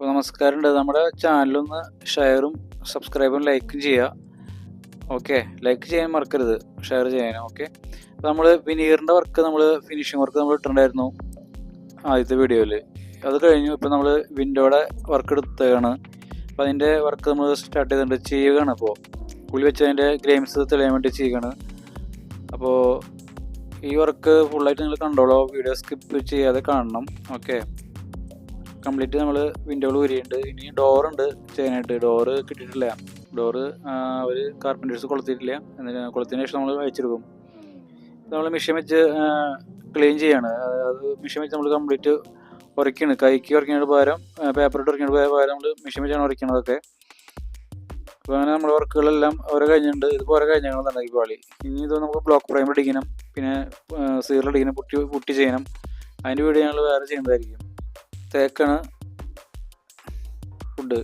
അപ്പോൾ നമസ്കാരമുണ്ട്. നമ്മുടെ ചാനലൊന്ന് ഷെയറും സബ്സ്ക്രൈബും ലൈക്കും ചെയ്യുക ഓക്കെ ലൈക്ക് ചെയ്യാൻ മറക്കരുത്. ഷെയർ ചെയ്യാനും ഓക്കെ അപ്പോൾ നമ്മൾ വിനീറിന്റെ വർക്ക് നമ്മൾ ഫിനിഷിങ് വർക്ക് നമ്മൾ ഇട്ടിട്ടുണ്ടായിരുന്നു ആദ്യത്തെ വീഡിയോയിൽ അത് കഴിഞ്ഞു. ഇപ്പോൾ നമ്മൾ വിൻഡോയുടെ വർക്ക് എടുത്തതാണ്. അപ്പോൾ അതിന്റെ വർക്ക് നമ്മൾ സ്റ്റാർട്ട് ചെയ്തിട്ടുണ്ട് ചെയ്യുകയാണ് അപ്പോൾ പുളി വെച്ച് അതിന്റെ ഗ്രെയിംസ് തെളിയാൻ വേണ്ടി ചെയ്യുകയാണ്. അപ്പോൾ ഈ വർക്ക് ഫുള്ളായിട്ട് നിങ്ങൾ കണ്ടോളോ. വീഡിയോ സ്കിപ്പ് ചെയ്യാതെ കാണണം. ഓക്കെ കംപ്ലീറ്റ് നമ്മൾ വിൻഡോകൾ ഊരിയുണ്ട് ഇനി ഡോറുണ്ട് ചെയ്യാനായിട്ട്. ഡോറ് കിട്ടിയിട്ടില്ല. ഡോറ് അവർ കാർപ്പന്റേഴ്സ് കൊളുത്തിയിട്ടില്ല. എന്നിട്ട് കൊളുത്തിന് ശേഷം നമ്മൾ അയച്ചെടുക്കും നമ്മൾ മെഷീൻ വെച്ച് ക്ലീൻ ചെയ്യാണ്. അത് മെഷീൻ വെച്ച് നമ്മൾ കംപ്ലീറ്റ് ഉരയ്ക്കാണ് കൈക്ക് ഉരയ്ക്കുന്നതിന് പകരം പേപ്പർ ഇട്ട് ഉരയ്ക്കുന്നതിന് പകരം നമ്മൾ മെഷീൻ വെച്ചാണ് ഉരയ്ക്കണതൊക്കെ അപ്പോൾ അങ്ങനെ നമ്മുടെ വർക്കുകളെല്ലാം ഓരോ കഴിഞ്ഞിട്ടുണ്ട്. ഇത് ഓരോ കഴിഞ്ഞാൽ പാളി. ഇനി ഇത് നമുക്ക് ബ്ലോക്ക് പ്രൈമർ അടിക്കണം പിന്നെ സീറൽ അടിക്കണം പുട്ടി പുട്ടി ചെയ്യണം. അതിന്റെ വീഡിയോ ഞങ്ങൾ വേറെ ചെയ്യുന്നതായിരിക്കും. തേക്കാണ് ഫുഡ്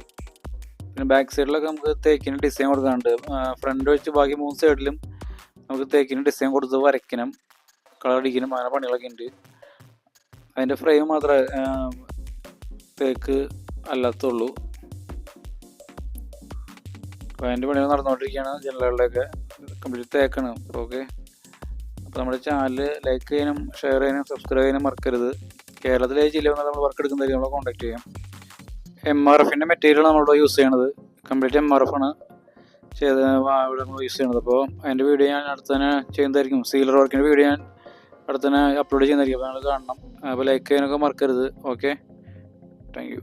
പിന്നെ ബാക്ക് സൈഡിലൊക്കെ നമുക്ക് തേക്കിന് ഡിസൈൻ കൊടുക്കാനുണ്ട്. ഫ്രണ്ട് വെച്ച് ബാക്കി മൂന്ന് സൈഡിലും നമുക്ക് തേക്കിന് ഡിസൈൻ കൊടുത്ത് വരയ്ക്കണം. കളർ അടിക്കണം അങ്ങനെ പണികളൊക്കെ ഉണ്ട്. അതിന്റെ ഫ്രെയിം മാത്രമേ തേക്ക് അല്ലാത്തുള്ളൂ. അപ്പോൾ അതിന്റെ പണികൾ നടന്നുകൊണ്ടിരിക്കുകയാണ് ജനലുകളുടെയൊക്കെ. കംപ്ലീറ്റ് തേക്കാണ്. ഓക്കെ അപ്പോൾ നമ്മുടെ ചാനൽ ലൈക്ക് ചെയ്യാനും ഷെയർ ചെയ്യാനും സബ്സ്ക്രൈബ് ചെയ്യാനും മറക്കരുത്. കേരളത്തിലെ ജില്ലകൾ നമ്മൾ വർക്ക് എടുക്കുന്നതിൽ നമ്മളെ കോൺടാക്ട് ചെയ്യാം. എം ആർ എഫിന്റെ മെറ്റീരിയൽ നമ്മളിവിടെ യൂസ് ചെയ്യണത്. കംപ്ലീറ്റ് എം ആർ എഫ് ആണ് ചെയ്ത് ഇവിടെ നമ്മൾ യൂസ് ചെയ്യണത്. അപ്പോൾ അതിന്റെ വീഡിയോ ഞാൻ അടുത്ത് തന്നെ ചെയ്യുന്നതായിരിക്കും. സീലർ വർക്കിന്റെ വീഡിയോ ഞാൻ അടുത്ത് തന്നെ അപ്ലോഡ് ചെയ്യുന്നതായിരിക്കും. അപ്പോൾ നിങ്ങൾ കാണണം. അപ്പോൾ ലൈക്ക് ചെയ്യാനൊക്കെ മറക്കരുത്. Okay thank you